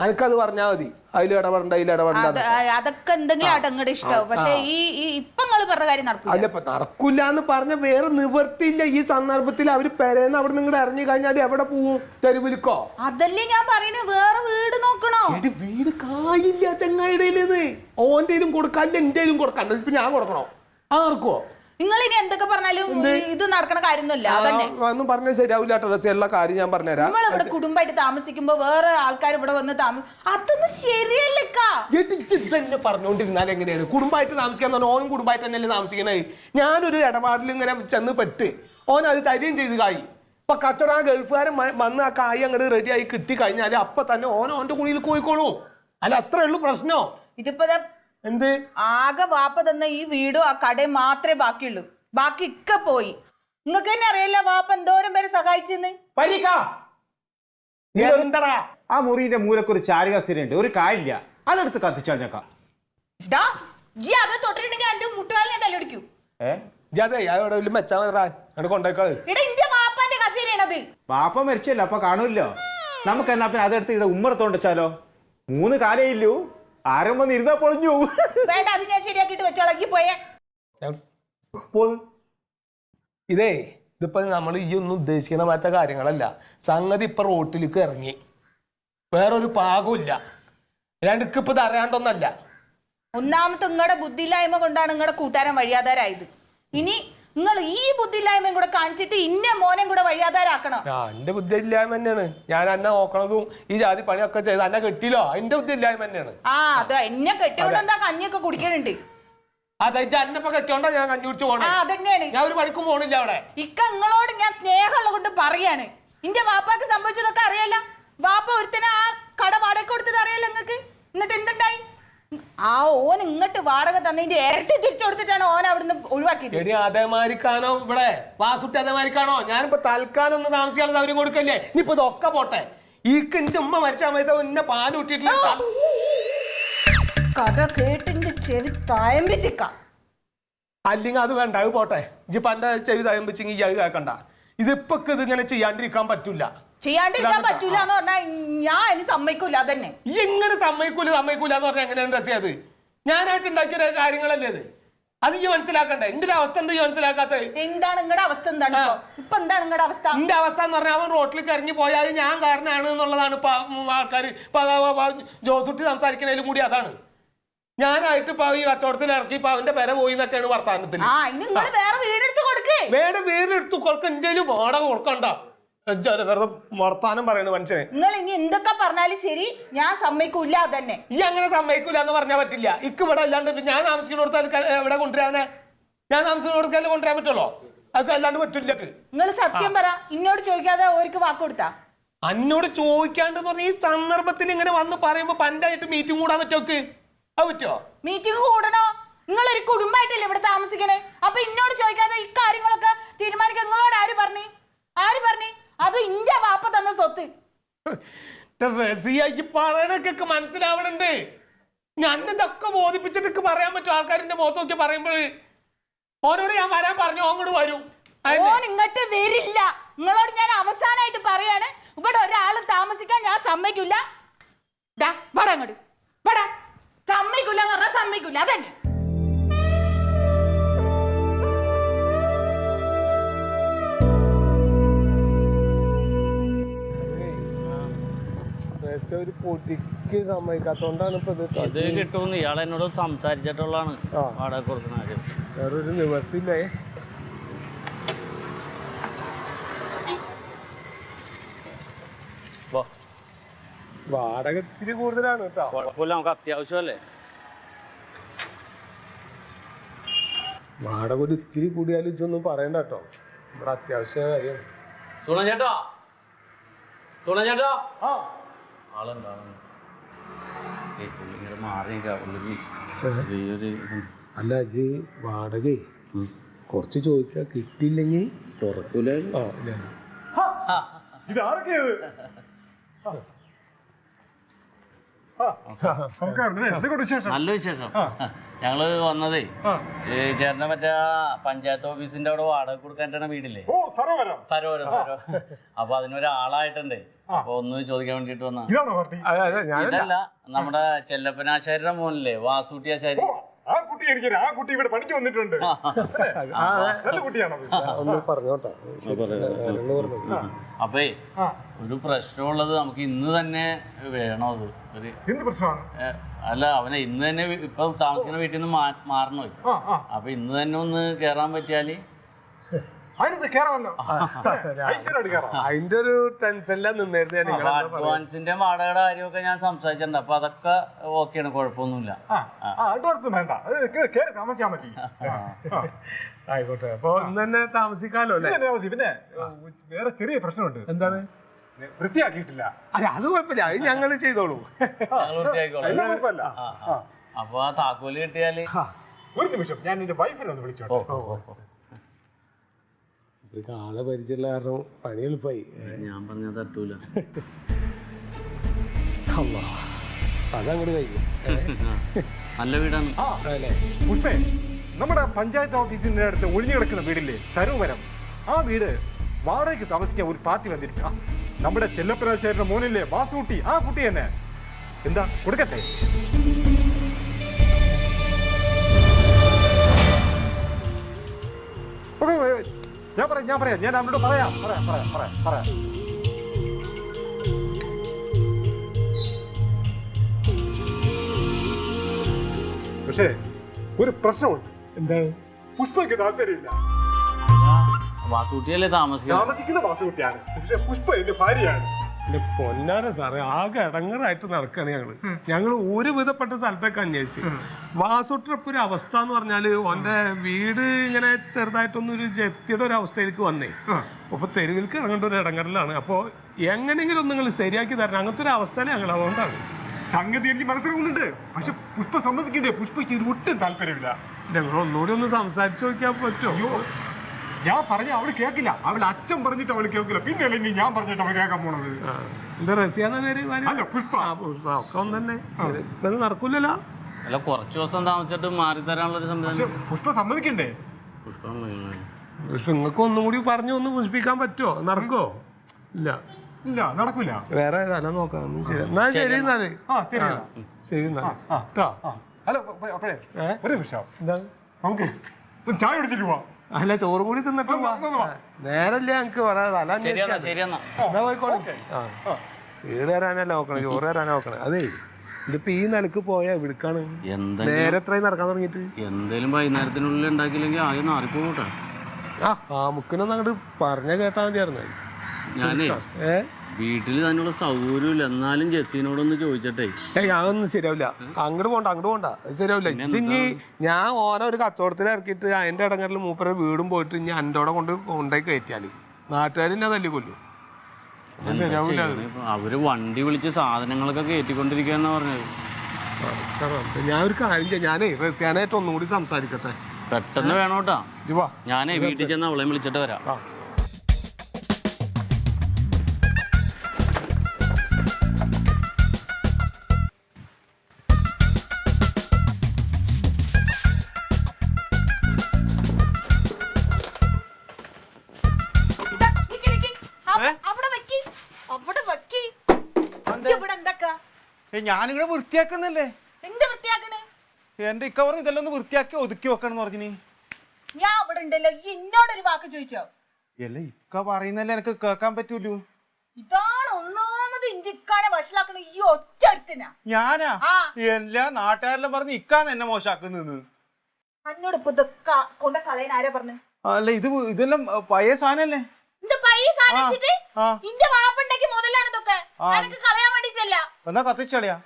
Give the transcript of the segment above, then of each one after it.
അനക്കത് പറഞ്ഞാൽ മതി. അതിൽ ഇടപെടണ്ട അതിൽ ഇടപെടണ്ട അതൊക്കെ എന്തെങ്കിലും ആട്ടെ ഇഷ്ടാവും. പക്ഷെ ഈ ഇപ്പൊ നിങ്ങൾ പറഞ്ഞ കാര്യം നടക്കില്ല അല്ല ഇപ്പൊ നടക്കൂല എന്ന് പറഞ്ഞ വേറെ നിവർത്തിയില്ല ഈ സന്ദർഭത്തിൽ അവർ പെരേന്ന് അവിടെ നിങ്ങളുടെ ഇറങ്ങി കഴിഞ്ഞാൽ എവിടെ പോവും? തെരുവിലിക്കോ അതല്ലേ ഞാൻ പറയുന്നത് വേറെ വീട് നോക്കണോ? വീട് കായില്ല ചങ്ങായിടയിലേന്ന് ഓന്റെയിലും കൊടുക്കാല്ല എന്റെയിലും കൊടുക്കണ്ട ഇപ്പൊ ഞാൻ കൊടുക്കണോ? ആർക്കോ നടക്കുവോ? നിങ്ങൾ ഇനി എന്തൊക്കെ പറഞ്ഞാലും ഇത് നടക്കണ കാര്യമൊന്നുമില്ല. അതന്നെ. ഒന്നും പറഞ്ഞാൽ ശരിയാവില്ല എല്ലാ കാര്യം ഞാൻ പറഞ്ഞുതരാം. നമ്മൾ ഇവിടെ കുടുംബമായിട്ട് താമസിക്കുമ്പോ വേറെ ആൾക്കാർ ഇവിടെ വന്ന് താമസ അതൊന്നും ശരിയല്ലക്കാ തന്നെ പറഞ്ഞുകൊണ്ടിരുന്നാൽ എങ്ങനെയാണ്? കുടുംബമായിട്ട് താമസിക്കാൻ പറഞ്ഞാൽ ഓനും കുടുംബമായിട്ട് തന്നെയല്ലേ താമസിക്കണേ? ഞാനൊരു ഇടപാടിൽ ഇങ്ങനെ ചെന്ന് പെട്ട് ഓൻ അത് തരികയും ചെയ്ത് കായി. ഇപ്പൊ കച്ചവടം ആ ഗൾഫുകാരൻ വന്ന് ആ കായ് അങ്ങോട്ട് റെഡി ആയി കിട്ടി കഴിഞ്ഞാൽ അപ്പൊ തന്നെ ഓൻ ഓന്റെ കുഴിയിൽ പോയിക്കോളൂ. അല്ല അത്രേ ഉള്ളൂ പ്രശ്നോ. ഇതിപ്പോ എന്ത്? ആകെ വാപ്പ തന്ന ഈ വീടും ആ കടയും മാത്രമേ ബാക്കിയുള്ളൂ. ബാക്കി ഒക്കെ പോയി. നിങ്ങൾക്ക് തന്നെ അറിയില്ല വാപ്പ എന്തോരം പേരെ സഹായിച്ചെന്ന്? പരീക്ക എന്താടാ? ആ മുറിന്റെ മൂലക്ക് മൂലക്കൊരു ചാരുകസ്ഥിരയുണ്ട് ഒരു കായില്ല അതെടുത്ത് കത്തിച്ചാൽ ഞക്കാം ഈ അത് തൊട്ടിട്ടുണ്ടെങ്കിൽ എന്റെ മുട്ടുകാലിൽ ഞാൻ തലൊടിക്കൂ ഏ? അതെ അവിടെ വലിയ മെച്ചാ മതിറാ അങ്ങോട്ട് കൊണ്ടേക്കാത് എടാ ഇന്റെ വാപ്പാന്റെ കസേരയാണത് പാപ്പ മരിച്ചല്ലോ അപ്പൊ കാണൂല്ലോ. നമുക്ക് എന്നാ പിന്നെ അതെടുത്ത് ഇവിടെ ഉമ്മറത്തോണ്ട് വെച്ചാലോ? മൂന്ന് കാലേ ഇല്ലൂ. ആരും വന്ന് ഇരുന്നാ പൊളിഞ്ഞു. വേണ്ട അത് ഞാൻ ശരിയാക്കിയിട്ട് വെച്ചോളാം. ഈ പോയേ. ഇതേ ഇതിപ്പോ നമ്മൾ ഈ ഒന്നും ഉദ്ദേശിക്കണ മറ്റ കാര്യങ്ങളല്ല. സംഗതി ഇപ്പൊ റോട്ടിലേക്ക് ഇറങ്ങി. വേറൊരു പാകമില്ല അല്ലാണ്ട് ഇപ്പൊ ഇത് അറിയാണ്ടൊന്നല്ല. ഒന്നാമത്തെ നിങ്ങളുടെ ബുദ്ധിയില്ലായ്മ കൊണ്ടാണ് നിങ്ങളുടെ കൂട്ടുകാരൻ വഴിയാതാരായത്. ഇനി നിങ്ങൾ ഈ ബുദ്ധിയില്ലായ്മയും കൂടെ കാണിച്ചിട്ട് ഇന്ന മോനെയും കൂടെ വഴിയാധാരാക്കണം ആ എന്റെ ബുദ്ധി ഇല്ലായ്മ തന്നെയാണ്. ഞാൻ അന്നെ നോക്കണതും ഈ ജാതി പണിയൊക്കെ ചെയ്ത് അന്നെ കെട്ടിയില്ലോ? എന്റെ ബുദ്ധി ഇല്ലായ്മ തന്നെയാണ്. ആ അതോ എന്നെ കെട്ടിയോണ്ട് എന്താ കഞ്ഞിയൊക്കെ കുടിക്കണുണ്ട് അതായത് കെട്ടിയോണ്ടാ ഞാൻ കഞ്ഞി കുടിച്ച് പോണേ. ആ അതന്നെയാണ്. ഞാൻ ഒരു പണിക്കും പോണില്ല അവിടെ. ഇക്ക നിങ്ങളോട് ഞാൻ സ്നേഹമുള്ള കൊണ്ട് പറയാണ്. ഇന്റെ വാപ്പാക്ക് സംഭവിച്ചതൊക്കെ അറിയല്ല വാപ്പ ഒരുത്തനെ ആ കട വാടക കൊടുത്തത് അറിയാലോ നിങ്ങക്ക് എന്നിട്ട് എന്തുണ്ടായി? ആ ഓൻ ഇങ്ങോട്ട് വാടക തന്നതിന്റെ ഇരട്ടി തിരിച്ചു കൊടുത്തിട്ടാണ് ഓൻ അവിടുന്ന് ഒഴിവാക്കിയത്. എടി അതേമാരിക്കാണോ ഇവിടെ? വാസുട്ടി അതേമാരിക്കാണോ ഞാനിപ്പോ തൽക്കാലം ഒന്ന് താമസിക്കാനുള്ള സൗകര്യം കൊടുക്കല്ലേ? ഇനിയിപ്പോ ഇതൊക്കെ പോട്ടെ. ഈക്ക് എന്റെ ഉമ്മ മരിച്ച സമയത്ത് എന്നെ പാൽ കൂട്ടിയിട്ടില്ല കഥ കേട്ടിന്റെ ചെവി തയമ്പിച്ചിക്ക അല്ലെങ്കിൽ അത് വേണ്ട അത് പോട്ടെ. ഇപ്പൊ എന്റെ ചെവി തയമ്പിച്ചെങ്കിൽ ഈ അത് കേൾക്കണ്ട ഇതിപ്പൊക്കെ ഇത് ഇങ്ങനെ ചെയ്യാണ്ടിരിക്കാൻ പറ്റൂല. ചെയ്യാണ്ടിരിക്കാൻ പറ്റൂല എന്ന് പറഞ്ഞാൽ ഞാൻ ഇനി സമ്മതിക്കൂല അതന്നെ. ഈ എങ്ങനെ സമ്മതിക്കൂല സമ്മതിക്കൂല എന്ന് പറഞ്ഞാൽ എങ്ങനെയാണ് രസിയത് ഞാനായിട്ട് ഉണ്ടാക്കിയ ഒരു കാര്യങ്ങളല്ലേ ഇത്? അത് ഈ മനസ്സിലാക്കണ്ടേ? എന്റെ ഒരു അവസ്ഥ എന്താ ഈ മനസ്സിലാക്കാത്തത് എന്താണ് നിങ്ങളുടെ അവസ്ഥ എന്താണ് ഇപ്പൊ? ഇപ്പൊ എന്താണ് നിങ്ങളുടെ അവസ്ഥ? എന്റെ അവസ്ഥ എന്ന് പറഞ്ഞാൽ അവൻ റോട്ടിൽ കരഞ്ഞു പോയാൽ ഞാൻ കാരണമാണ് എന്നുള്ളതാണ് ഇപ്പൊ ആൾക്കാർ ഇപ്പൊ അതാ ജോസുട്ടി സംസാരിക്കുന്നതിലും കൂടി അതാണ്. ഞാനായിട്ട് ഇപ്പൊ ഈ കച്ചവടത്തിൽ ഇറക്കി ഇപ്പൊ അവന്റെ പെര പോയി എന്നൊക്കെയാണ് വർത്താനത്തിൽ വേറെ വീടെടുത്ത് കൊടുക്കേ. വേറെ വീടെടുത്ത് കൊടുക്ക. എന്റെ വാടക കൊടുക്കണ്ട. വെറുതെ വർത്താനം പറയണ മനുഷ്യനെ. നിങ്ങൾ ഇനി എന്തൊക്കെ പറഞ്ഞാലും ശരി ഞാൻ സമ്മതിക്കൂല അതന്നെ. ഈ അങ്ങനെ സമ്മതിക്കൂല എന്ന് പറഞ്ഞാൽ പറ്റില്ല. ഇക്ക് ഇവിടെ അല്ലാണ്ട് ഞാൻ താമസിക്കുന്നിടത്ത് അത് ഇവിടെ കൊണ്ടുവരാനെ? ഞാൻ താമസിക്കുന്നിടത്ത് കൊണ്ടുവരാൻ പറ്റുള്ളൂ? അതൊക്കെ അല്ലാണ്ട് പറ്റില്ല നിങ്ങൾ സത്യം പറ ഇന്നോട് ചോദിക്കാതെ ഓർക്ക് വാക്ക് കൊടുത്താ? അന്നോട് ചോദിക്കാണ്ട് പറഞ്ഞ ഈ സന്ദർഭത്തിൽ ഇങ്ങനെ വന്ന് പറയുമ്പോ പണ്ടായിട്ട് മീറ്റിംഗ് കൂടാൻ പറ്റോക്ക് അത് പറ്റോ? മീറ്റിംഗ് കൂടണോ? നിങ്ങൾ ഒരു കുടുംബമായിട്ടല്ലേ ഇവിടെ താമസിക്കണേ? അപ്പൊ ഇന്നോട് ചോദിക്കാതെ ഈ കാര്യങ്ങളൊക്കെ തീരുമാനിക്കാൻ നിങ്ങളോട് ആര് പറഞ്ഞു ആര് പറഞ്ഞു അത് ഇന്റെ വാപ്പ തന്ന സ്വത്ത് റസിയ ഈ പറയണൊക്കെ മനസ്സിലാവണുണ്ട്. ഞാൻ ഇതൊക്കെ ബോധിപ്പിച്ചിട്ട് പറയാൻ പറ്റും. ആൾക്കാരിന്റെ മുഖത്ത് നോക്കി പറയുമ്പോൾ ഓനോട് ഞാൻ വരാൻ പറഞ്ഞു അങ്ങോട്ട് വരൂ. ഓൻ ഇങ്ങോട്ട് വരില്ല. നിങ്ങളോട് ഞാൻ അവസാനമായിട്ട് പറയാണ്. ഇവിടെ ഒരാൾ താമസിക്കാൻ ഞാൻ സമ്മതിക്കില്ല. അങ്ങോട്ട് സമ്മതിക്കില്ല എന്ന് പറഞ്ഞാൽ സമ്മതിക്കില്ല. അതന്നെ. റസിയ ഒരു പൊടിക്ക് സമ്മതിക്കാത്തോണ്ടാണ് ഇപ്പൊ ഇത് ഇത് കിട്ടുമെന്ന് ഇയാൾ എന്നോട് സംസാരിച്ചിട്ടുള്ളതാണ് ആ. വാടക കൊടുക്കുന്ന കാര്യം. വേറൊരു നിവർത്തില്ലേ വാ. വാടക ഇത്തിരി കൂടുതലാണ് കേട്ടോ. കുഴപ്പമില്ല നമുക്ക് അത്യാവശ്യമല്ലേ? വാടക ഒരു ഇത്തിരി കൂടിയാലും ഇച്ചൊന്നും പറയണ്ട കേട്ടോ. നമ്മുടെ അത്യാവശ്യ കാര്യം. സുണ ചേട്ടാ. സുണ ചേട്ടാ. ആളുണ്ട് ഇത്. അല്ല ഇജ് വാടക. കുറച്ച് ചോദിക്കാ കിട്ടിയില്ലെങ്കിൽ തുറക്കൂല ആ ഇല്ല. നല്ല വിശേഷം. ഞങ്ങൾ വന്നതേ ഈ ചേട്ടനെ മറ്റേ പഞ്ചായത്ത് ഓഫീസിന്റെ അവിടെ വാടക കൊടുക്കാൻ വീടില്ലേ? സരോവരം. സരോവരം അപ്പൊ അതിനൊരാളായിട്ടുണ്ട്. അപ്പൊ ഒന്ന് ചോദിക്കാൻ വേണ്ടിട്ട് വന്ന. ഇതാണോ പാർട്ടി? അതെ അതെ ഞാനല്ല. ഇതല്ല നമ്മുടെ ചെല്ലപ്പനാശാരിയുടെ മോനില്ലേ വാസൂട്ടി ആശാരി. ഓ, ആ കുട്ടി എനിക്ക് ആ കുട്ടി ഇവിടെ പണിക്ക് വന്നിട്ടുണ്ട്. നല്ല കുട്ടിയാണത് ഒന്ന് പറഞ്ഞോട്ടെ അപ്പേ ഒരു പ്രശ്നമുള്ളത് നമുക്ക് ഇന്ന് തന്നെ വേണോ അത്? ഒരു എന്ത് പ്രശ്നമാണ്? അല്ല അവനെ ഇന്ന് തന്നെ ഇപ്പൊ താമസിക്കുന്ന വീട്ടിൽ നിന്ന് മാറണോ അപ്പൊ ഇന്ന് തന്നെ ഒന്ന് കേറാൻ പറ്റിയാൽ? അതിനകത്ത് കേറാമല്ലോ. ഐശ്വര്യമായിട്ട് കേറാം. അതിന്റെ ഒരു ടെൻഷനിലാണ് നിന്നായിരുന്നു ഞാൻ നിങ്ങളെ അഡ്വാൻസിന്റെ വാടകയുടെ കാര്യമൊക്കെ ഞാൻ സംസാരിച്ചിട്ടുണ്ട്. അപ്പൊ അതൊക്കെ ഓക്കെയാണ് കുഴപ്പമൊന്നുമില്ല. ആ ആ. അഡ്വാൻസ് വേണ്ട. അത് കേ- കേറി താമസിക്കാൻ മതി ആ. ആയിക്കോട്ടെ. അപ്പൊ ഇന്ന് തന്നെ താമസിക്കാലോ അല്ലേ? പിന്നെ താമസി പിന്നെ വേറെ ചെറിയ പ്രശ്നമുണ്ട്. എന്താണ്? വൃത്തിയാക്കിയിട്ടില്ല. അല്ല അത് കുഴപ്പമില്ല. അത് ഞങ്ങൾ ചെയ്തോളൂ. ഞങ്ങൾ വൃത്തിയാക്കിക്കോളാം. അതിന് കുഴപ്പമില്ല. ആ, ആ. അപ്പൊ ആ താക്കോൽ കിട്ടിയാൽ ഒരു നിമിഷം. ഞാൻ എന്റെ വൈഫിനെ ഒന്ന് വിളിച്ചോട്ടെ. ഓ ഓ ഓ. ഇവർക്ക് ആളെ പരിചയമുള്ള കാരണം പണി എളുപ്പമായി. ഞാൻ പറഞ്ഞ തട്ടൂല. അതങ്ങോട്ട് കഴിഞ്ഞു. നല്ല വീടാണ്. അല്ലേ? പുഷ്പേ നമ്മുടെ പഞ്ചായത്ത് ഓഫീസിന്റെ അടുത്ത് ഒഴിഞ്ഞു കിടക്കുന്ന വീടില്ലേ? സരോവരം. ആ വീട് വാടകയ്ക്ക് താമസിക്കാൻ ഒരു പാർട്ടി വന്നിരിക്കുക നമ്മുടെ ചെല്ലപ്പരാശാരിയുടെ മോനില്ലേ? വാസൂട്ടി ആ കുട്ടി തന്നെ. എന്താ കൊടുക്കട്ടെ. ഞാൻ പറയാം ഞാൻ പറയാം. ഞാൻ അവരോട് പറയാം. പറയാം പറയാം പറയാം പറയാം. പക്ഷേ ഒരു പ്രശ്നമുണ്ട്. എന്താണ്? പുഷ്പയ്ക്ക് താല്പര്യമില്ല. വാസുകുട്ടിയല്ലേ താമസിക്കുന്നത്? താമസിക്കുന്ന വാസുകുട്ടിയാണ്. പക്ഷെ പുഷ്പ എന്റെ ഭാര്യയാണ്. എന്റെ പൊന്നാര സാറേ ആകെ ഇടങ്ങറായിട്ട് നടക്കാണ് ഞങ്ങൾ. ഞങ്ങൾ ഒരു വിധപ്പെട്ട സ്ഥലത്തൊക്കെ അന്വേഷിച്ചു. വാസുട്ടിറപ്പ് ഒരു അവസ്ഥ എന്ന് പറഞ്ഞാൽ ഓന്റെ വീട് ഇങ്ങനെ ചെറുതായിട്ടൊന്നും ഒരു ജപ്തിയുടെ ഒരു അവസ്ഥയിലേക്ക് വന്നേ. അപ്പൊ തെരുവിൽക്ക് ഇറങ്ങേണ്ട ഒരു ഇടങ്ങറിലാണ് അപ്പൊ എങ്ങനെയെങ്കിലും ഒന്ന് നിങ്ങൾ ശരിയാക്കി തരണം. അങ്ങനത്തെ ഒരു അവസ്ഥ ഞങ്ങൾ അതുകൊണ്ടാണ്. സംഗതി എനിക്ക് മനസ്സിലാവുന്നുണ്ട്. പക്ഷെ പുഷ്പ സമ്മതിക്കണ്ടേ? പുഷ്പയ്ക്ക് ഒട്ടും താല്പര്യമില്ല. ഞങ്ങൾ ഒന്നുകൂടി ഒന്ന് സംസാരിച്ചു നോക്കിയാൽ പറ്റുമോ ഞാൻ പറഞ്ഞ അവൾ കേക്കില്ല അവൾ അച്ഛൻ പറഞ്ഞിട്ട് അവൾ കേൾക്കില്ല. പിന്നെ ഇനി ഞാൻ പറഞ്ഞിട്ട് അവൾ കേൾക്കാൻ പോണത്? എന്താ റസിയാന്ന പേര്? അല്ല പുഷ്പ. ആ, പുഷ്പ. ഒക്കെ ഒന്ന് തന്നെ. ഇത് നടക്കൂലല്ലോ? അല്ല കുറച്ച് ദിവസം താമസിച്ചിട്ട് മാറി തരാനുള്ള ഒരു പക്ഷെ സംവിധാനം പുഷ്പ സമ്മതിക്കണ്ടേ? പുഷ്പം പക്ഷെ നിങ്ങൾക്ക് ഒന്നും കൂടി പറഞ്ഞു ഒന്ന് പുഷ്പിക്കാൻ പറ്റുമോ നടക്കോ? ഇല്ല. ഇല്ല നടക്കൂല. വേറെ സ്ഥലം നോക്കാം. ഒന്നും ശരി എന്നാ ശരി എന്നാൽ. ആ ശരി ശരി എന്നാൽ. ആ. കേട്ടോ ആ. അല്ല അപ്പ- അപ്പഴേ ഏ? ഒരു നിമിഷം. എന്താണ്? നമുക്ക് ഒന്ന് ചായ കുടിച്ചിട്ട് പോവാം. അല്ല ചോറ് കൂടി തിന്നിട്ട്. എനിക്ക് നേരല്ലേ ഞങ്ങക്ക് പറയാം തല ശരിയെന്നാ അന്വേഷിക്കാൻ ശരിയെന്നാ. എന്നാ പോയിക്കോളെ. ആ. വീട് തരാനല്ല നോക്കണേ ചോറ് തരാനാ നോക്കണേ. അതേ ഇതിപ്പോ ഈ നിലയ്ക്ക് പോയാ എവിടുക്കാണ്? എന്തെങ്കിലും നേരെ എത്രയും നടക്കാൻ തുടങ്ങിട്ട് എന്തേലും വൈകുന്നേരത്തിനുള്ളിൽ ഉണ്ടാക്കിയില്ലെങ്കിൽ ആദ്യം മാറിപ്പോട്ടെ ആ ആ മുക്കിനൊന്നും അങ്ങോട്ട് പറഞ്ഞ കേട്ടാ മതിയായിരുന്നു. ഞാനേ ഏ? വീട്ടിൽ തന്നെയുള്ള സൗകര്യമില്ല. എന്നാലും ജെസ്സിനോടൊന്ന് ചോദിച്ചട്ടെ. ഏയ് അതൊന്നും ശരിയാവില്ല. അങ്ങോട്ട് പോണ്ട അങ്ങോട്ട് പോണ്ട. അത് ശരിയാവില്ല. ഇനി ഞാൻ ഓരോ ഒരു കച്ചവടത്തിൽ ഇറക്കിയിട്ട് അതിന്റെ ഇടങ്ങളിൽ മൂപ്പര വീടും പോയിട്ട് ഇനി എന്റെ അവിടെ കൊണ്ട് കൊണ്ടേ കയറ്റിയാൽ. നാട്ടുകാർ ഞാൻ തല്ലി കൊല്ലു. അത് ശരിയാവില്ല അത്. അവർ വണ്ടി വിളിച്ച് സാധനങ്ങളൊക്കെ കയറ്റിക്കൊണ്ടിരിക്കാന്ന് പറഞ്ഞത്. സാറേ, ഞാൻ ഒരു കാര്യം ചെയ്യാം. ഞാനേ റസിയാനായിട്ട് ഒന്നുകൂടി സംസാരിക്കട്ടെ? പെട്ടെന്ന് വേണോട്ടാ. ഇജ്ജ് വാ. ഞാനേ വീട്ടിൽ ചെന്ന് അവളെ വിളിച്ചിട്ട് വരാം. ആ. ഞാനിവിടെ വൃത്തിയാക്കുന്നല്ലേ? എന്ത് വൃത്തിയാക്കണേ? എന്റെ ഇക്ക പറഞ്ഞു ഇതെല്ലാം ഒന്ന് വൃത്തിയാക്കി ഒതുക്കി വെക്കണം എന്ന് പറഞ്ഞു ഞാൻ അവിടെ ഉണ്ടല്ലോ. ഈ എന്നോടൊരു വാക്ക് ചോദിച്ചോ? അല്ല ഇക്ക പറയുന്നല്ലേ എനിക്ക് കേൾക്കാൻ പറ്റൂലൂ. ഇതാണ് ഒന്നാമത് ഇക്കാനെ വഷളാക്കണ ഈ ഒറ്റ ഒരുത്തനാ. ഞാനാ? ആ. എല്ലാ നാട്ടുകാരെല്ലാം പറഞ്ഞ് ഇക്കാന്ന് എന്നെ മോശാക്കുന്നത് എന്നോട് ഇപ്പൊ ഇതൊക്കെ കൊണ്ട കളയാൻ ആരാ പറഞ്ഞു? അല്ല ഇത് ഇതെല്ലാം അഹ്, പഴയ സാധനല്ലേ? എന്റെ പൈസ ആലോചിച്ചിട്ട് ആ. ഇന്റെ വാപ്പുണ്ടെങ്കിൽ മുതലാണ് ഇതൊക്കെ ആ. എനിക്ക് കളയാൻ വേണ്ടിട്ടല്ല. എന്നാ കത്തിച്ചളിയാ?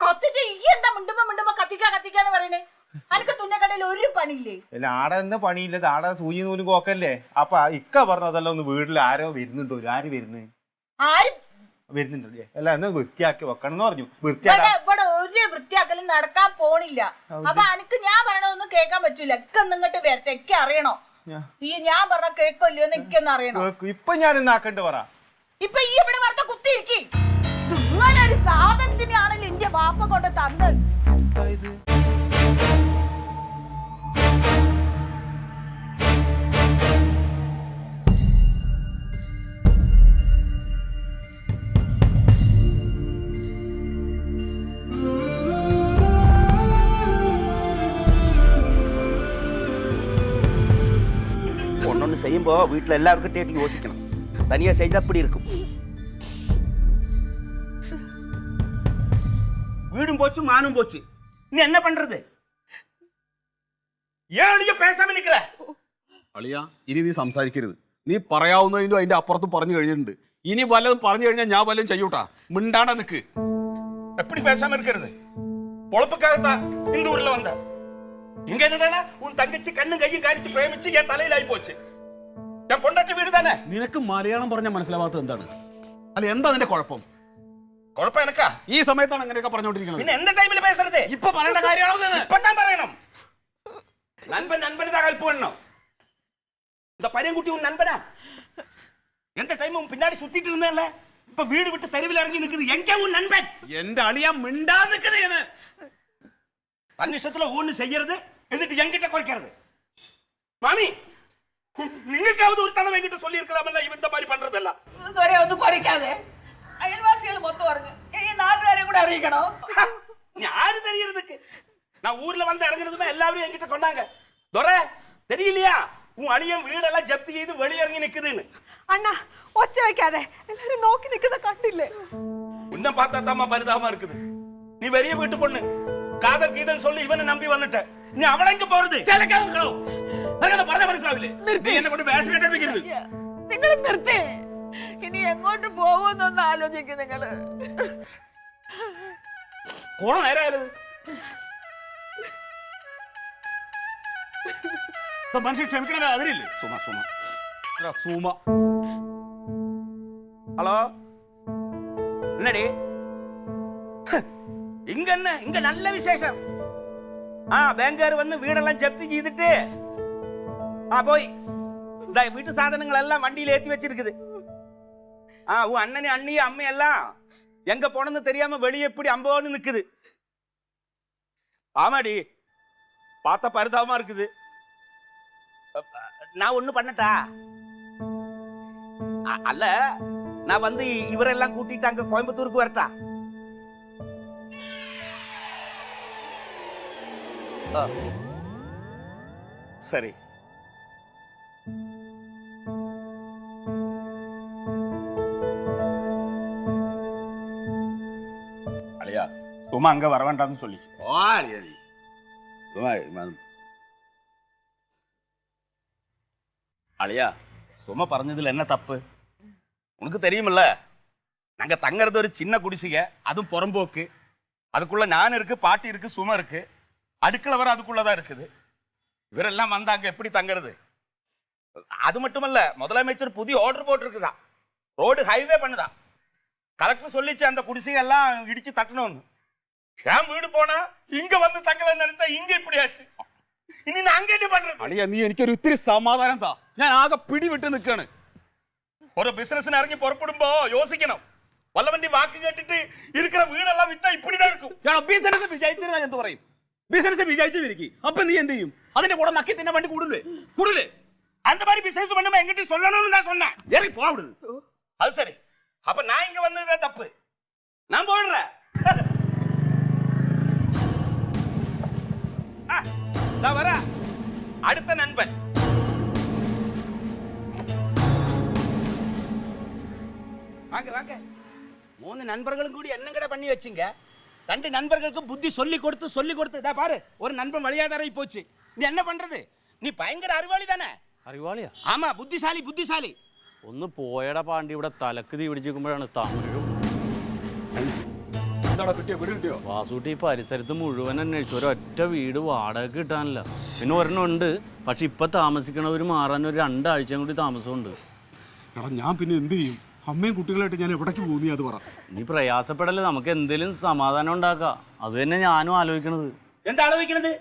കത്തിച്ച് ഈ എന്താ മിണ്ടുമ്പോ മിണ്ടുമ്പോ കത്തിക്കാ കത്തിക്കാന്ന് പറയണേ? അനക്ക് തുന്നക്കടയിൽ ഒരു പണിയില്ലേ? അല്ല ആടെ എന്താ പണിയില്ല. ആടെ സൂചി നൂലും കോക്കല്ലേ? അപ്പൊ ഇക്ക പറഞ്ഞു അതല്ല ഒന്ന് വീട്ടിൽ ആരോ വരുന്നുണ്ടോ ആര് വരുന്നത് ആര്? വരുന്നുണ്ടല്ലേ അല്ല? എന്നാ വൃത്തിയാക്കി വെക്കണം എന്ന് പറഞ്ഞു. ഇവിടെ ഒരു വൃത്തിയാക്കലും നടക്കാൻ പോണില്ല. അപ്പൊ അനക്ക് ഞാൻ പറയണതൊന്നും കേൾക്കാൻ പറ്റൂല. ഒക്കെ നിങ്ങട്ട് വരട്ടെ. ഒക്കെ അറിയണോ? ഈ ഞാൻ പറഞ്ഞ കേൾക്കല്ലോ എന്ന് എനിക്കൊന്നും അറിയണോ? കേക്ക്. ഇപ്പൊ ഞാൻ ഇന്നാക്കണ്ട് പറ. ഇപ്പൊ ഈ ഇവിടെ വെറുതെ കുത്തിയിരിക്കേ സാധനത്തിനാണല്ലോ എന്റെ വാപ്പ കൊണ്ട് തന്നത് ஒன்று செய்யும்போ வீட்டில் எல்லாருக்கிட்டே யோசிக்கணும் தனியாக செஞ்சால் அப்படி இருக்கும் வீடும் போச்சு மானும் போச்சு நீ என்ன பண்றது ஏன் நீங்க பேசாம நிக்கிற അളിയ ഇനി നീ സംസാരിക്കരുത് നീ പറയാവുന്നതിനും അതിന്റെ അപ്പുറത്ത് പറഞ്ഞു കഴിഞ്ഞിട്ടുണ്ട് ഇനി വല്ലതും പറഞ്ഞു കഴിഞ്ഞാൽ ഞാൻ വല്ലതും ചെയ്യൂട്ടാ മിണ്ടാണ്ട നിക്ക് எப்படி பேசாம இருக்கிறது பொழப்புக்காகத்தான் இந்த ஊர்ல வந்த இங்க என்னடா உன் தங்கச்சி கண்ணு கையும் காணிச்சு பிரேமிச்சு என் தலையில ஆகி போச்சு என் பொண்டாட்டி வீடு தானே നിനക്ക് മലയാളം പറഞ്ഞാൽ മനസ്സിലാവാത്തത് എന്താണ് അല്ല എന്താ നിന്റെ കുഴപ്പം குழப்பம் എനക്കാ? ഈ സമയത്താണ് അങ്ങനെയൊക്കെ പറഞ്ഞോണ്ടിരിക്കുന്നത് പിന്നെ എന്റെ ടൈമിൽ പേസരുത് ഇപ്പൊ പറയേണ്ട കാര്യമാണോ ഇപ്പൊ ഞാൻ പറയണം. നൻപൻ നൻപനതാ കൽപ്പണോ இந்த பையன் குட்டி உன் நண்பனா எந்த டைமும் பின்னாடி சுத்திட்டு இருந்தேன்ல இப்ப வீடு விட்டு தெருவில் இறங்கி நிக்குது எங்க உன் நண்பன் எந்த அழியா மிண்டா நிக்குது தன் இஷ்டத்துல ஒண்ணு செய்யறது எதிர்த்து எங்கிட்ட குறைக்கிறது மாமி நீங்களுக்காவது ஒரு தடவை என்கிட்ட சொல்லி இருக்கலாம்ல இவன் இந்த மாதிரி பண்றதெல்லாம் ஒரே வந்து குறைக்காதே അയൽവാസികൾ മൊത്തം അറിഞ്ഞു ഈ നാട്ടുകാരെ കൂടെ അറിയിക്കണോ யாரு தெரியறதுக்கு நான் ஊர்ல வந்து இறங்குனதுமே எல்லாரும் என்கிட்ட சொன்னாங்க துரை தெரியலையா உன் அணியன் வீடெல்லாம் ஜப்தி செய்து வெளியிறங்கி நிக்குதுன்னு അണ്ണാ ഒച്ച വെക്കാതെ എല്ലാരും നോക്കി നിൽക്കുന്ന കണ്ടില്ലേ உன்னை பார்த்தா தாம்மா பரிதாபமா இருக்குது நீ வெளிய வீட்டு பொண்ணு காதல் கீதல் சொல்லி இவனை நம்பி வந்துட்ட நீ அவளை எங்க போறது ചിലക്കാവും നിനക്കത് പറഞ്ഞ മനസ്സിലാവില്ലേ നീ എന്നെ കൊണ്ട് വേഷം കെട്ടാൻ വെക്കരുത് നിങ്ങൾ നിർത്തേ ഇനി എങ്ങോട്ട് പോകുമെന്നൊന്ന് ആലോചിക്കും നിങ്ങള് കുറെ നേരമായത് മനുഷ്യൻ ക്ഷമിക്കണ അതിലില്ലേ സുമ സുമ എടാ, സുമ ஹலோ என்னடி இங்க என்ன இங்க நல்ல விசேஷம் ஆ பேங்கார் வந்து வீடெல்லாம் ஜப்தி செய்துட்டு ஆ போய் இந்த வீட்டு சாதனங்கள் எல்லாம் வண்டியில ஏத்தி வச்சிருக்குது ஆ உன் அண்ணனி அண்ணி அம்மை எல்லாம் எங்க போனது தெரியாம வெளியே எப்படி அம்போன்னு நிக்குது. ஆமாடி பார்த்த பரிதாபமா இருக்குது. நான் ஒண்ணு பண்ணட்டா? அல்ல நான் வந்து இவரெல்லாம் கூட்டிட்டு அங்க கோயம்புத்தூருக்கு வரட்டா? சரி. உமா அங்க வர வேண்டாம்னு சொல்லிச்சு. அழியா சும்மா பறஞ்சதுல என்ன தப்பு? உனக்கு தெரியுமில்ல? நாங்க தங்கறது ஒரு சின்ன குடிசைக அதுவும் புறம்போக்கு. அதுக்குள்ள நான் இருக்கு பாட்டி இருக்கு சும இருக்கு. அடுக்கல வர அதுக்குள்ளதான் இருக்குது. இவரெல்லாம் வந்தாங்க எப்படி தங்கறது? அது மட்டுமல்ல முதலமைச்சர் புதிய ஆர்டர் போட்டிருக்குதான். ரோடு ஹைவே பண்ணுதான். கலெக்டர் சொல்லிச்சு அந்த குடிசையெல்லாம் இடிச்சு தட்டணும்னு. ஏன் வீடு போனா இங்க வந்து தங்கலன்னு நினைச்சா இங்க இப்படி ஆச்சு இனி நாங்க என்ன பண்றது അളിയ നീ എനിക്കൊരു ഇത്തിരി സമാധാനം താ ഞാൻ ആകെ പിടിവിട്ട് നിൽക്കാണ് ஒரு பிசினஸ் இறங்கி புறப்படும்போ யோசிக்கணும் வல்லவண்டி வாக்கு கேட்டுட்டு இருக்கிற வீடெல்லாம் வித்தா இப்படிதான் இருக்கும் ബിസിനസ് വിജയിച്ചിരുന്ന എന്ത് പറയും ബിസിനസ് വിജയിച്ചിരിക്കും അപ്പൊ നീ എന്ത് ചെയ്യും അതിന്റെ കൂടെ നക്കി തിന്നെ വേണ്ടി കൂടില്ലേ കൂടില്ലേ அந்த மாதிரி பிசினஸ் பண்ணுமா எங்கிட்ட சொல்லணும்னு நான் சொன்னேன் ഇറങ്ങി പോടാ അവിടുന്ന്. அது சரி அப்ப நான் இங்க வந்ததுதான் தப்பு நான் போடுறேன் இதோ வரேன். அடுத்த நண்பன் வாங்க வாங்க மூணு நண்பர்களும் கூடி என்னங்கட பண்ணி வச்சுங்க ரெண்டு நண்பர்களுக்கு புத்தி சொல்லி கொடுத்து சொல்லி கொடுத்து இதா பாரு ஒரு நண்பன் வழியாதாரை போச்சு நீ என்ன பண்றது நீ பயங்கர அறிவாளி தானே അറിവാളിയാ ஆமா புத்திசாலி புத்திசாலி ഒന്ന് പോയടാ പാണ്ടി ഇവിടെ തലക്ക് തീ പിടിച്ചിരിക്കുമ്പോഴാണ് തമിഴും എന്താടാ കിട്ടിയോ? വീട് കിട്ടിയോ? വാസൂട്ടി ഈ പരിസരത്ത് മുഴുവൻ അന്വേഷിച്ചു. ഒരൊറ്റ വീട് വാടക കിട്ടാനില്ല. പിന്നെ ഒരെണ്ണം ഉണ്ട്. പക്ഷെ ഇപ്പൊ താമസിക്കണവർ മാറാൻ ഒരു രണ്ടാഴ്ചയും കൂടി താമസമുണ്ട്. എടാ ഞാൻ പിന്നെ എന്ത് ചെയ്യും? അമ്മയും കുട്ടികളായിട്ട് ഞാൻ എവിടേക്ക് പോകുന്നു നീ അത് പറ. നീ പ്രയാസപ്പെടല്ലേ നമുക്ക് എന്തെങ്കിലും സമാധാനം ഉണ്ടാക്കാം. അത് തന്നെ ഞാനും ആലോചിക്കണത്. എന്താ ആലോചിക്കണത്?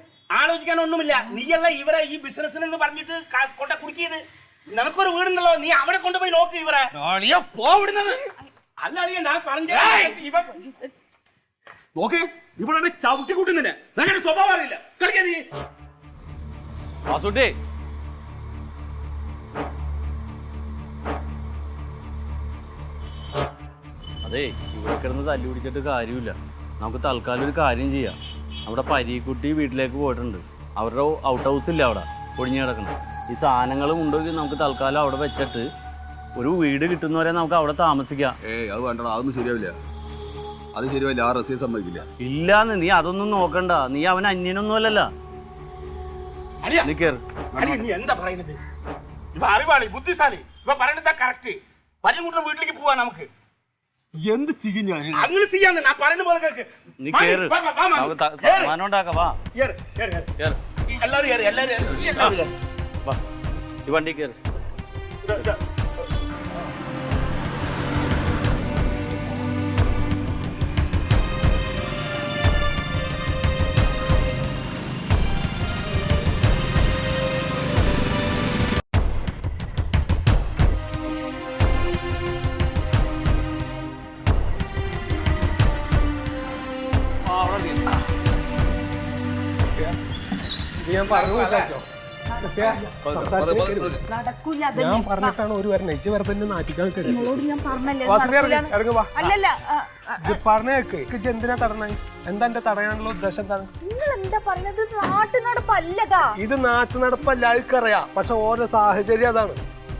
ആലോചിക്കാൻ ഒന്നുമില്ല. നീയല്ല ഇവരെ ഈ ബിസിനസ് എന്ന് പറഞ്ഞിട്ട് കാശ് കൊണ്ട കുടുക്കിയത്. നിനക്കൊരു വീടുണ്ടല്ലോ നീ അവിടെ കൊണ്ടുപോയി നോക്ക് ഇവരെ. പോവിടുന്നത് അല്ല അളിയ ഞാൻ പറഞ്ഞ ഇവ നോക്കേ ഇവിടെ ചവിട്ടി കൂട്ടുന്നില്ല അങ്ങനെ സ്വഭാവം അറിയില്ല. കളിക്കാൻ നീ. വാസൂട്ടി അതെ ഇവിടെ കിടന്ന് തല്ലി പിടിച്ചിട്ട് കാര്യമില്ല. നമുക്ക് തൽക്കാലം ഒരു കാര്യം ചെയ്യാം. നമ്മുടെ പരീക്കുട്ടി വീട്ടിലേക്ക് പോയിട്ടുണ്ട്. അവരുടെ ഔട്ട് ഹൗസ് ഇല്ല അവിടെ. ഒഴിഞ്ഞു കിടക്കണം ഈ സാധനങ്ങളും ഉണ്ടെങ്കിൽ നമുക്ക് തൽക്കാലം അവിടെ വെച്ചിട്ട് ഒരു വീട് കിട്ടുന്നവരെ നമുക്ക് അവിടെ താമസിക്കാം. ഏയ് അത് വേണ്ട അതൊന്നും ശരിയാവില്ല. അത് ശരിയല്ല ആ റസിയെ സമ്മതിക്കില്ല. ഇല്ലാന്ന് നീ അതൊന്നും നോക്കണ്ട. നീ അവൻ അന്യനൊന്നും അല്ലല്ല. എന്താ പറയുന്നത്? ഇവ അറിവാളി ഇവ പറയണതാ കറക്റ്റ് വീട്ടിലേക്ക് പോവാ നമുക്ക്. എന്ത് ചെയ്യും ഞാൻ? അങ്ങനെ ചെയ്യാന്ന് ഞാൻ പറയുന്ന പോലെ നീ കേറ്. ഉണ്ടാക്കാം വാ ഈ വണ്ടി കേറ്. നടക്കൂല ഞാൻ പറഞ്ഞിട്ടാണ് ഒരു വരണേ ഇജ്ജ് വെറുതെ എന്നെ നിൽക്കരുത്. നിങ്ങളോട് ഞാൻ പറഞ്ഞല്ലേ. അല്ലല്ല പറഞ്ഞേക്ക് ഇജ്ജ് എന്തിനാ തടണേ എന്താ എന്റെ തടയാനുള്ള ഉദ്ദേശം എന്താണ്? നിങ്ങൾ എന്താ പറയുന്നത്? നാട്ടു നടപ്പല്ലതാ ഇത് നാട്ടു നടപ്പല്ല ആൾക്കറിയാം. പക്ഷെ ഓരോ സാഹചര്യം അതാണ്.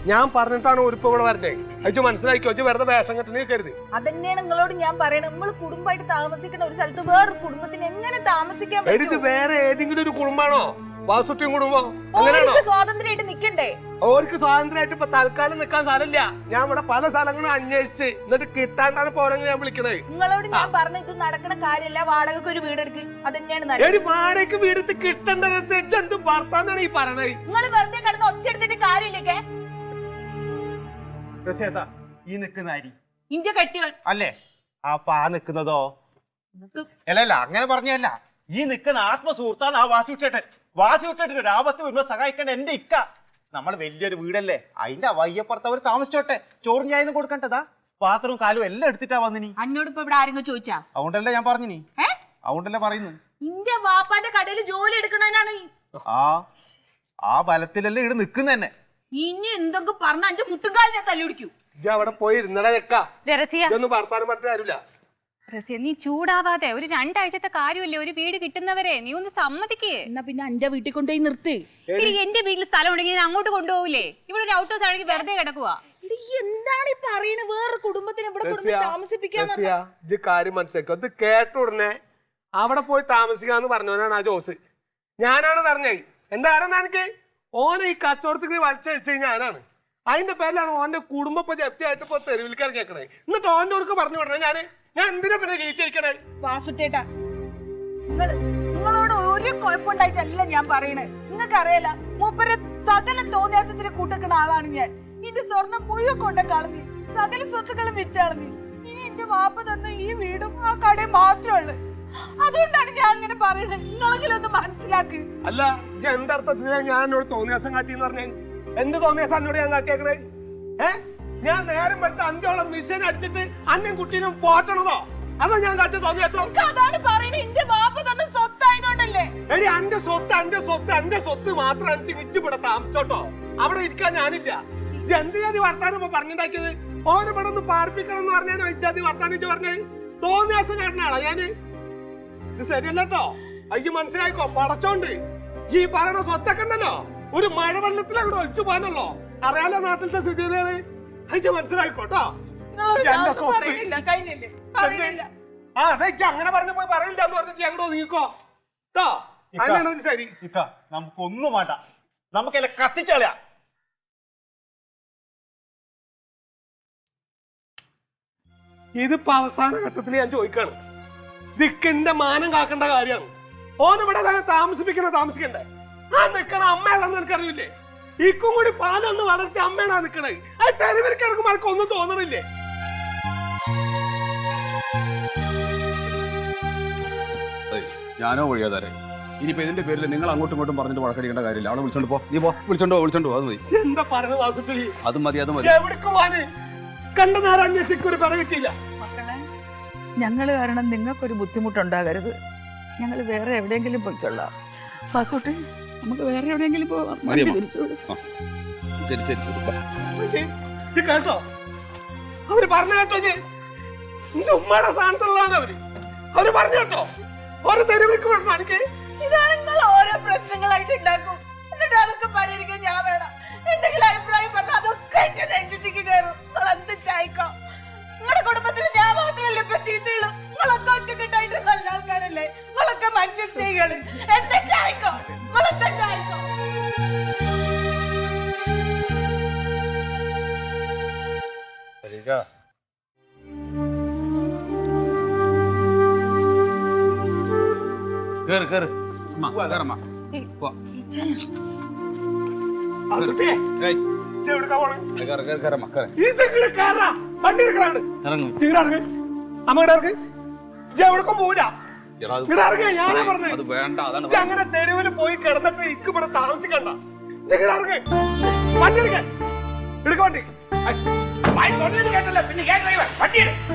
ഞാൻ പറഞ്ഞിട്ടാണ് ഒരുപ്പ് ഇവിടെ വരണേ അയച്ചു മനസ്സിലാക്കിയോ വെറുതെ വേഷം കെട്ടണേ കരുതി അതന്നെയാണ് നിങ്ങളോട് ഞാൻ പറയണത് നമ്മൾ കുടുംബമായിട്ട് താമസിക്കുന്ന ഒരു സ്ഥലത്ത് വേറൊരു കുടുംബത്തിന് എങ്ങനെ താമസിക്കാൻ വേറെ ഏതെങ്കിലും ഒരു കുടുംബാണോ? വാസുട്ടിയും കുടുംബം അങ്ങനെയാണോ? സ്വാതന്ത്ര്യമായിട്ട് നിക്കണ്ടേ? ഓർക്ക് സ്വാതന്ത്ര്യമായിട്ട് ഇപ്പൊ തൽക്കാലം നിക്കാൻ സ്ഥലമില്ല ഞാൻ ഇവിടെ പല സ്ഥലങ്ങളും അന്വേഷിച്ച് എന്നിട്ട് കിട്ടാണ്ടാണ് പോരെങ്കിൽ ഞാൻ വിളിക്കണേ നിങ്ങളോട് ഞാൻ പറഞ്ഞ ഇത് നടക്കണ കാര്യമല്ല വാടകയ്ക്ക് ഒരു വീടെടുക്ക് അത് തന്നെയാണ് എടി വാടകയ്ക്ക് വീടെടുത്ത് കിട്ടേണ്ട അനുസരിച്ച് എന്ത് ഭർത്താന്നാണ് ഈ പറഞ്ഞത് നിങ്ങൾ വെറുതെ കിടന്ന് ഒച്ചെടുത്തിട്ട് കാര്യമില്ലേ ഈ നിൽക്കുന്ന അരി. ഇന്റെ കെട്ടികൾ. അല്ലേ? അപ്പൊ ആ നിൽക്കുന്നതോ അല്ല അല്ല അങ്ങനെ പറഞ്ഞല്ല ഈ നിൽക്കുന്ന ആത്മസുഹൃത്താണ് ആ വാസി വാസി വിട്ടേട്ടൻ ഒരു ആപത്ത് വരുമ്പോ സഹായിക്കേണ്ട എന്റെ ഇക്ക. നമ്മൾ വലിയൊരു വീടല്ലേ? അതിന്റെ വയ്യപ്പുറത്ത് അവർ താമസിച്ചോട്ടെ. ചോറും ഞാനും കൊടുക്കണ്ടതാ? പാത്രവും കാലും എല്ലാം എടുത്തിട്ടാ വന്നിനി. അന്നോട് ഇപ്പൊ ഇവിടെ ആരെങ്കിലും ചോദിച്ചാ? അതുകൊണ്ടല്ലേ ഞാൻ പറഞ്ഞിനി. അതുകൊണ്ടല്ലേ പറയുന്നു നിന്റെ വാപ്പാന്റെ കടയിൽ ജോലി എടുക്കണതിനാണ് ആ ആ ബലത്തിലല്ലേ ഇവിടെ നിൽക്കുന്ന തന്നെ. ഇനി എന്തെങ്കിലും പറഞ്ഞ മുട്ടുകാൽ ഞാൻ തല്ലി പിടിക്കൂ ഇജ്ജ് അവിടെ പോയി ഇരുന്നടാ ചെക്കാ. ഇതൊന്നും വർത്താനം പറഞ്ഞിട്ട് കാര്യമില്ല. രസിയ നീ ചൂടാവാതെ ഒരു രണ്ടാഴ്ചത്തെ കാര്യമല്ലേ? ഒരു വീട് കിട്ടുന്നവരെ നീ ഒന്ന് സമ്മതിക്കേ. എന്നാ പിന്നെ എന്റെ വീട്ടിൽ കൊണ്ടുപോയി നിർത്തി. ഇനി എന്റെ വീട്ടിൽ സ്ഥലം ഉണ്ടെങ്കിൽ ഞാൻ അങ്ങോട്ട് കൊണ്ടുപോകില്ലേ ഇവിടെ ഒരു ഔട്ട് ഹൗസ് ആണെങ്കിൽ വെറുതെ കിടക്കുക എന്താണ് ഈ പറയുന്നത് വേറെ കുടുംബത്തിന് ഇവിടെ റസിയ, റസിയ, കാര്യം മനസ്സിലാക്കുക അത് കേട്ട ഉടനെ അവിടെ പോയി താമസിക്കാന്ന് പറഞ്ഞവനാണ് ആ ജോസ്. ഞാനാണ് പറഞ്ഞത്. എന്താ ആരെന്നാ എനിക്ക് ഓനെ ഈ കച്ചവടത്തിൽ വലിച്ചഴിച്ചത് ഞാനാണ്. അതിന്റെ പേരിലാണ് ഓന്റെ കുടുംബം ജപ്തിയായിട്ട് ഇപ്പൊ തെരുവിൽക്കാർ കേൾക്കണേ എന്നിട്ട് ഓന്റെ കൊടുക്ക് പറഞ്ഞു വിടണേ ഞാൻ. ഞാൻ എന്തിനാ പിന്നെ ജീവിച്ചിരിക്കണേ? വാസുട്ടേട്ടാ നിങ്ങൾ നിങ്ങളോട് ഒരു കുഴപ്പമുണ്ടായിട്ടല്ല ഞാൻ പറയണേ. നിങ്ങൾക്ക് അറിയില്ല മൂപ്പര് സകല തോന്നിയാസത്തിന് കൂട്ടക്കണ ആളാണ് ഞാൻ. എന്റെ സ്വർണം മുഴുവൻ കൊണ്ട കളഞ്ഞു സകല സ്വത്തുക്കളും വിറ്റാളഞ്ഞു ഇനി എന്റെ വാപ്പ തന്ന ഈ വീടും ആ കടയും മാത്രമേ ഉള്ളു. അതുകൊണ്ടാണ് ഞാൻ അങ്ങനെ പറയുന്നത് നിങ്ങളെങ്കിലും ഒന്ന് മനസ്സിലാക്ക്. അല്ല എന്തർത്ഥത്തിലാണ് എന്തർത്ഥത്തിലാ ഞാൻ എന്നോട് തോന്നിയാസം കാട്ടിയെന്ന് പറഞ്ഞേ? എന്ത് തോന്നിയാസം എന്നോട് ഞാൻ കാട്ടിയേക്കണേ? ഏ? ഞാൻ നേരം വെട്ട അഞ്ചോളം മിഷൻ അടിച്ചിട്ട് അന്നും കുട്ടീനും പോറ്റണതോ? അതോ ഞാൻ കട്ട് തോന്നിയോ അതാണ് പറയുന്നത് എന്റെ വാപ്പ തന്ന സ്വത്തായതുകൊണ്ടല്ലേ? എടി അന്റെ സ്വത്ത് അന്റെ സ്വത്ത് അന്റെ സ്വത്ത് മാത്രം അടിച്ച് ഇവിടെ താമസിച്ചോട്ടോ. അവിടെ ഇരിക്കാൻ ഞാനില്ല. ഇത് എന്ത് ജാതി വർത്താനം ഇപ്പൊ പറഞ്ഞുണ്ടാക്കിയത്? ഇവിടെ ഒന്ന് പാർപ്പിക്കണം എന്ന് പറഞ്ഞാൽ ഇജാതി വർത്താനം ഇച്ച് പറഞ്ഞേ. തോന്നിയാസം കാരണാണോ ഞാൻ. ഇത് ശരിയല്ലോ അയ്യ മനസ്സിലായിക്കോ പടച്ചോണ്ട്. ഈ പറയണ സ്വത്തൊക്കെ ഉണ്ടല്ലോ. ഒരു മഴവെള്ളത്തിൽ അങ്ങോട്ട് ഒഴിച്ചു പോകാനല്ലോ. അറിയാലോ നാട്ടിലത്തെ സ്ഥിതികൾ അയ്യ മനസ്സിലായിക്കോട്ടോ? എന്റെ സ്വത്ത്. ആ അതെ അങ്ങനെ പറഞ്ഞ പോയി പറയില്ല എന്ന് പറഞ്ഞിട്ട് അങ്ങോട്ട് ഒതുങ്ങിക്കോ കേട്ടോ ഒരു ശരി. ഇക്ക നമുക്കൊന്നും വേണ്ട. നമുക്കെല്ലാം കത്തിച്ചളയാ ഇതിപ്പോ അവസാന ഘട്ടത്തിൽ ഞാൻ ചോദിക്കാണ്. നിക്കന്റെ മാനം കാക്കേണ്ട കാര്യമാണ്. ഓനിവിടെ തന്നെ താമസിപ്പിക്കണ താമസിക്കണ്ടേ? ആ നിക്കണ അമ്മ ഏതാന്ന് എനിക്കറിയില്ലേ ഇക്കും കൂടി പാലൊന്ന് വളർത്തി അമ്മയാണ് നിൽക്കണത് നിക്കണേ. അത് തെരുവിൽക്കിറക്കും ആർക്കും ഒന്നും തോന്നണില്ലേ? ഞാനോ വഴിയാതാരെ. ഇനിയിപ്പോ ഇതിന്റെ പേരിൽ നിങ്ങൾ അങ്ങോട്ടും ഇങ്ങോട്ടും പറഞ്ഞിട്ട് വഴക്കടിക്കേണ്ട കാര്യമില്ല. അവളെ വിളിച്ചോണ്ട് പോ. നീ പോ. വിളിച്ചോണ്ടോ വിളിച്ചോണ്ടോ അത് മതി. എന്താ പറഞ്ഞു വാസുട്ടി അത് മതി അത് മതി. എവിടേക്ക് പോവാന്? കണ്ട നേരം അന്വേഷിക്കും ഒരു പറ കിട്ടിയില്ല മക്കളെ ഞങ്ങൾ കാരണം നിങ്ങൾക്കൊരു ബുദ്ധിമുട്ടുണ്ടാകരുത്. ഞങ്ങൾ വേറെ എവിടെയെങ്കിലും പോയിക്കൊള്ളാം. വാസൂട്ടി നമുക്ക് വേറെ എവിടെയെങ്കിലും മതിയമ്മ. തിരിച്ചു ശരി ശരി ശരി പക്ഷേ, ഇത് കേട്ടോ. അവർ പറഞ്ഞു കേട്ടോ ചേ നിന്റെ ഉമ്മയുടെ സ്ഥാനത്തുള്ളതാണ് അവർ. അവർ പറഞ്ഞു കേട്ടോ. ഓരോ തെരുവിലേക്ക് വിടണം എനിക്ക് ഓരോ പ്രശ്നങ്ങളായിട്ട് ഉണ്ടാക്കും. എന്നിട്ട് അതൊക്കെ പരിഹരിക്കാൻ ഞാൻ വേണം. എന്തെങ്കിലും അഭിപ്രായം പറഞ്ഞാൽ അതൊക്കെ എന്റെ നെഞ്ചത്തേക്ക് കയറും. നിങ്ങൾ എന്ത് ചായക്കോ? നിങ്ങളുടെ കുടുംബത്തിൽ ഞാൻ മാത്രമല്ല ഇപ്പൊ ചീത്തയുള്ളൂ. നിങ്ങളൊക്കെ ഒറ്റക്കെട്ടായി കേറമ്മ അങ്ങനെ തെരുവിൽ പോയി കിടന്നിട്ട് ഇക്ക് ഇവിടെ താമസിക്കണ്ട. വണ്ടി എടുക്ക. എടുക്ക വണ്ടി. കേട്ടല്ലേ? പിന്നെ കേട്ടില്ല വണ്ടി എടുക്കും.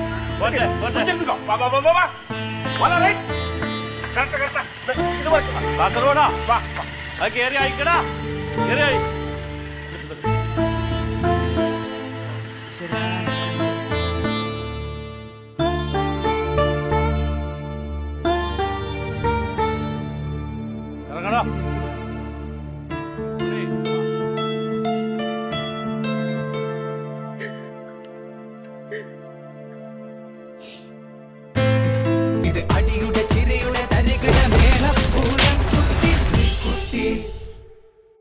കാസർഗോഡാ വാ വാ അത് കയറി അയക്കടാ കയറി അയക്കും